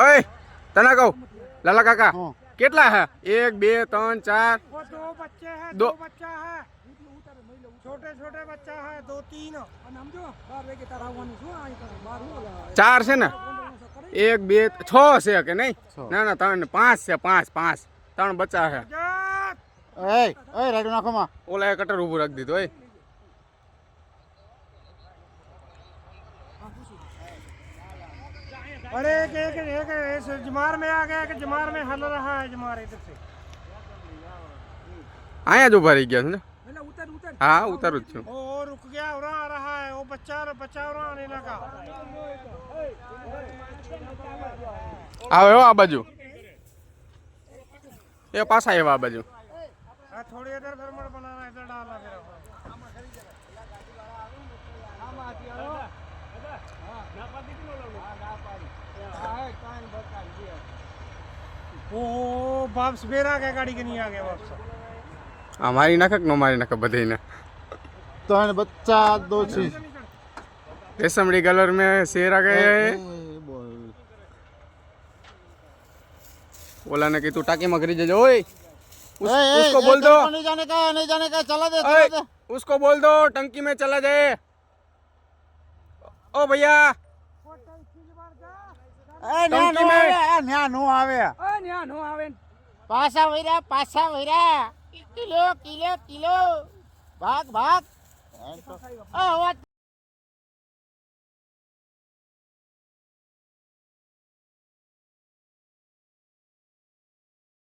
ઓય તને કહું લાલા કાકા કેટલા હે? એક બે ત્રણ ચાર. ચાર છે ને? એક બે છ છે કે નહીં? ના ના ત્રણ પાંચ છે પાંચ પાંચ. ત્રણ બચ્ચા હે. ઓય ઓય રાડું નાખો માં. ઓલા કટર ઉભું રાખી દીધું ઓય. अरे एक एक एक इस जमार में आ गया कि जमार में हल रहा है जमार इधर से અહીંયા જ ઊભા રહી ગયા છે ને હા ઉતારું જ છું वो वो रुक गया और आ रहा है वो बच्चा बच्चा और आने लगा આવે હો આ બાજુ એ પાછા એવા આ બાજુ हाँ, थोड़ी इधर गड़बड़ बनाना इधर डालना वो वापस फिर आ गया गाड़ी के नहीं आ गया वापस हमारी नखक नो मारी नखक बधे ने तो है बच्चा दो चीज रेशमड़ी कलर में शेर आ गए बोला ना कि तू टाके मगरी जजो ओए उस, ए, उसको ए, बोल दो नहीं जाने का नहीं जाने का चला दे, चला दे। उसको बोल दो टंकी में चला जाए ओ भैया એ ન્યા નો. આવે એ ન્યા નો આવે. પાછા વૈરા પાછા વૈરા. Kilo kilo kilo. ભાગ ભાગ. એ એ અવાજ